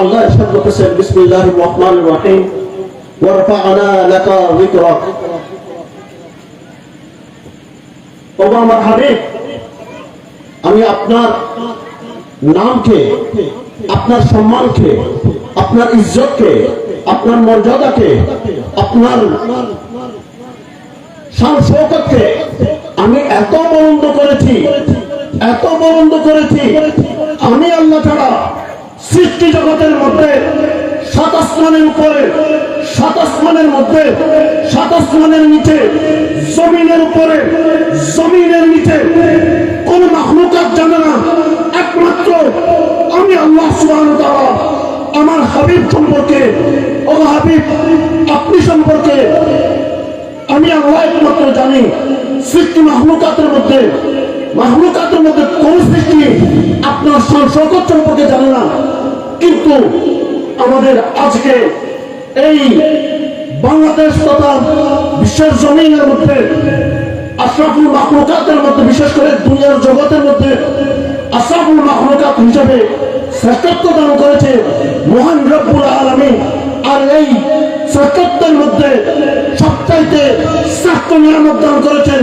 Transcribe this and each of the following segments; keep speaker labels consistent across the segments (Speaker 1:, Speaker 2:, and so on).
Speaker 1: আল্লাহ ইরশাদ করতেছেন, বিসমিল্লাহির রহমানির রহিম। ওয়ারফা'না লাকা যিকরাক ওগো আমার হাবিব, আমি আপনার নামকে, আপনার সম্মানকে, আপনার ইজ্জতকে, আপনার মর্যাদাকে, আপনার শান আমি এত বলন্দ করেছি, এত বলন্দ করেছি, আমি আল্লাহ ছাড়া সৃষ্টি জগতের মধ্যে সাত আসমানের উপরে সাত আসমানের মধ্যে সাত আসমানের নিচে, জমিনের উপরে, জমিনের নিচে। কোন মাহলুকাত জানে না। একমাত্র আমি আল্লাহ ওয়া তাআলা, আমার হাবিব সম্পর্কে ও হাবিব আপনি সম্পর্কে আমি আল্লাহ একমাত্র জানি। সৃষ্টি মাহলুকাতের মধ্যে মাহলুকাতের মধ্যে কোন সৃষ্টি আপনার সংসর্গ সম্পর্কে জানে না। কিন্তু আমাদের আজকে এই বাংলাদেশ তথা বিশ্বের জমিনের মধ্যে, আশরাফুল মাহলুকাতের মধ্যে, বিশেষ করে দুনিয়ার জগতের মধ্যে, আশরাফুল মাহলুকাত হিসেবে শ্রেষ্ঠত্ব দান করেছে মহান রব্বুল আলমী আর এই শ্রেষ্ঠত্বের মধ্যে সবচাইতে শ্রেষ্ঠ নিয়ামত দান করেছেন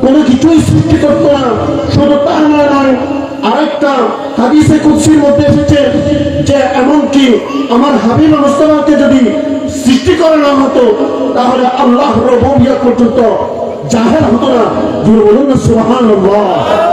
Speaker 1: কোনো কিছুই সৃষ্টি করত না। শুধু তা নয় নয় আরেকটা হাদিসে কুৎসির মধ্যে এসেছে যে, এমনকি আমার হাবিব মুস্তফাকে যদি সৃষ্টি করে না হতো, তাহলে আল্লাহ রবিয়া পর্যন্ত জাহের হতো না। দুর্বল সুহান না সুবহানাল্লাহ।